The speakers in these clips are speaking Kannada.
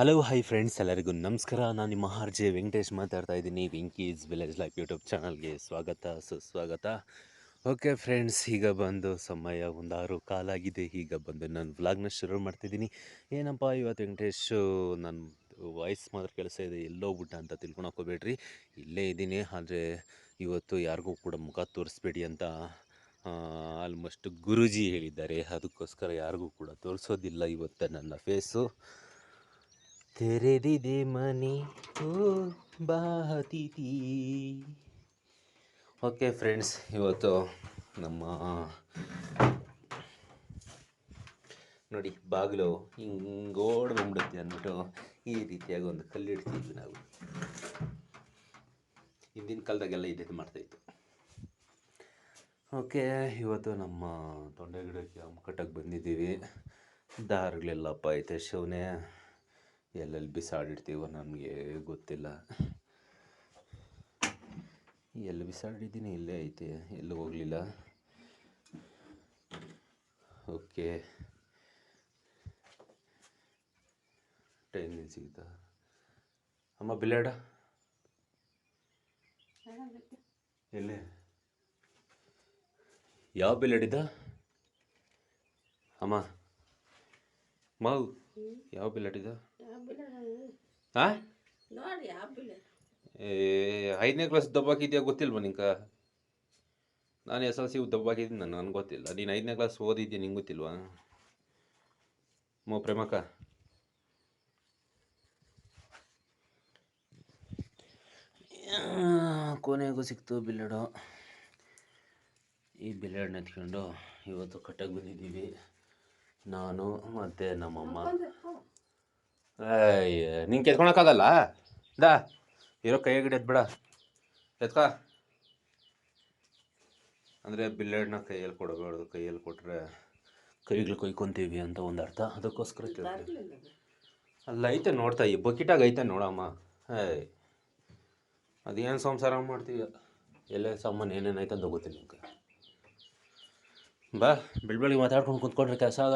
ಹಲೋ ಹೈ ಫ್ರೆಂಡ್ಸ್ ಎಲ್ಲರಿಗೂ ನಮಸ್ಕಾರ. ನಾನು ನಿಮ್ಮ ಆರ್ ಜೆ ವೆಂಕಟೇಶ್ ಮಾತಾಡ್ತಾ ಇದ್ದೀನಿ. ವಿಂಕೀಸ್ ವಿಲೇಜ್ ಲೈಫ್ ಯೂಟ್ಯೂಬ್ ಚಾನಲ್ಗೆ ಸ್ವಾಗತ, ಸುಸ್ವಾಗತ. ಓಕೆ ಫ್ರೆಂಡ್ಸ್ ಈಗ ಬಂದು ಸಮಯ ಒಂದಾರು ಕಾಲಾಗಿದೆ ಈಗ ಬಂದು ನಾನು ವ್ಲಾಗ್ನ ಶುರು ಮಾಡ್ತಿದ್ದೀನಿ. ಏನಪ್ಪ ಇವತ್ತು ವೆಂಕಟೇಶು ನನ್ನ ವಾಯ್ಸ್ ಮಾತ್ರ ಕೆಲಸ ಇದೆ. ಎಲ್ಲೋಗ್ಬಿಟ್ಟ ಅಂತ ತಿಳ್ಕೊಳಕ್ ಹೋಗ್ಬೇಡ್ರಿ. ಇಲ್ಲೇ ಇದ್ದೀನಿ. ಆದರೆ ಇವತ್ತು ಯಾರಿಗೂ ಕೂಡ ಮುಖ ತೋರಿಸ್ಬೇಡಿ ಅಂತ ಆಲ್ಮೋಸ್ಟ್ ಗುರುಜಿ ಹೇಳಿದ್ದಾರೆ. ಅದಕ್ಕೋಸ್ಕರ ಯಾರಿಗೂ ಕೂಡ ತೋರಿಸೋದಿಲ್ಲ ಇವತ್ತು ನನ್ನ ಫೇಸು ತೆರೆದಿದೆ ಮನೆ ಓ ಬಾತಿತಿ ಓಕೆ ಫ್ರೆಂಡ್ಸ್ ಇವತ್ತು ನಮ್ಮ ನೋಡಿ, ಬಾಗಿಲು ಹಿಂಗೋಡ್ ಬಂದ್ಬಿಡುತ್ತೆ ಅಂದ್ಬಿಟ್ಟು ಈ ರೀತಿಯಾಗಿ ಒಂದು ಕಲ್ಲಿಡ್ತಿದ್ವಿ ನಾವು. ಹಿಂದಿನ ಕಾಲದಾಗೆಲ್ಲ ಇದ್ದು ಮಾಡ್ತಾಯಿತ್ತು ಓಕೆ ಇವತ್ತು ನಮ್ಮ ತೊಂಡೆ ಗಿಡಕ್ಕೆ ಕಟ್ಟಕ್ಕೆ ಬಂದಿದ್ದೀವಿ. ದಾರಗಳೆಲ್ಲಪ್ಪ ಐತೆ ಶಿವನೇ ಎಲ್ಲೆಲ್ಲಿ ಬಿಸಾಡಿರ್ತೀವೋ ನಮಗೆ ಗೊತ್ತಿಲ್ಲ. ಎಲ್ಲಿ ಬಿಸಾಡಿದ್ದೀನಿ? ಇಲ್ಲೇ ಐತೆ. ಎಲ್ಲೂ ಹೋಗಲಿಲ್ಲ? ಓಕೆ. ಟೈಮ್ ಸಿಗ್ತಾ ಅಮ್ಮ ಬಿಲ್ಲಾಡ ಎಲ್ಲಿ? ಯಾವ ಬಿಲ್ಲಾಡಿದ್ದ ಅಮ್ಮ, ಮಾವು. ಯಾವ ಬಿಲ್ಲಾಡಿದ ಹಾಂ ನೋಡಿ ಆಪಿಲ್ ಏ ಐದನೇ ಕ್ಲಾಸ್ ದಬ್ಬಾಕಿದ್ಯಾ ಗೊತ್ತಿಲ್ವ ನಿಂಕ ನಾನು ಎಸ್ ಎಲ್ ಸಿ ದಬ್ಬಾಕಿದ್ದೀನಿ ನಾನು ನನಗೆ ಗೊತ್ತಿಲ್ಲ. ನೀನು ಐದನೇ ಕ್ಲಾಸ್ ಓದಿದ್ಯಾ ನಿಂಗೆ ಗೊತ್ತಿಲ್ವಾ? ಮೋ ಪ್ರೇಮಕ್ಕ. ಕೊನೆಗೂ ಸಿಕ್ತು ಬಿಲ್ಲಾಡು ಈ ಬಿಲ್ಲಾಡ್ನ ಎತ್ಕೊಂಡು ಇವತ್ತು ಕಟ್ಟಕ್ಕೆ ಬಂದಿದ್ದೀವಿ. ನಾನು ಮತ್ತೆ ನಮ್ಮಮ್ಮ. ಅಯ್ಯ ನಿಂಗೆ ಕೆತ್ಕೊಳಕ್ಕಾಗಲ್ಲ ದಾ ಇರೋ ಕೈಯಾಗಿಡ ಎತ್ಬೇಡ. ಎತ್ಕ. ಅಂದರೆ ಬಿಲ್ಲೆಡ್ನ ಕೈಯಲ್ಲಿ ಕೊಡಬಾರ್ದು. ಕೈಯಲ್ಲಿ ಕೊಟ್ಟರೆ ಕೈಗಳು ಕೊಯ್ಕೊಂತೀವಿ ಅಂತ ಒಂದು ಅರ್ಥ. ಅದಕ್ಕೋಸ್ಕರ ಕೇಳ್ತೀವಿ ಅಲ್ಲ ಐತೆ ನೋಡ್ತಾ ಈ ಬಕೆಟಾಗ ಐತೆ ನೋಡಮ್ಮ. ಏಯ್ ಅದೇನು ಸಂಸಾರ ಮಾಡ್ತೀವಿ ಎಲ್ಲೇ ಸಾಮಾನು ಏನೇನು ಐತೆ ಅಂತ ಗೊತ್ತಿಲ್ಲ ನಿಮ್ಗೆ Va, Bilbao le iba a matar con un control retrasado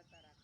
catarata.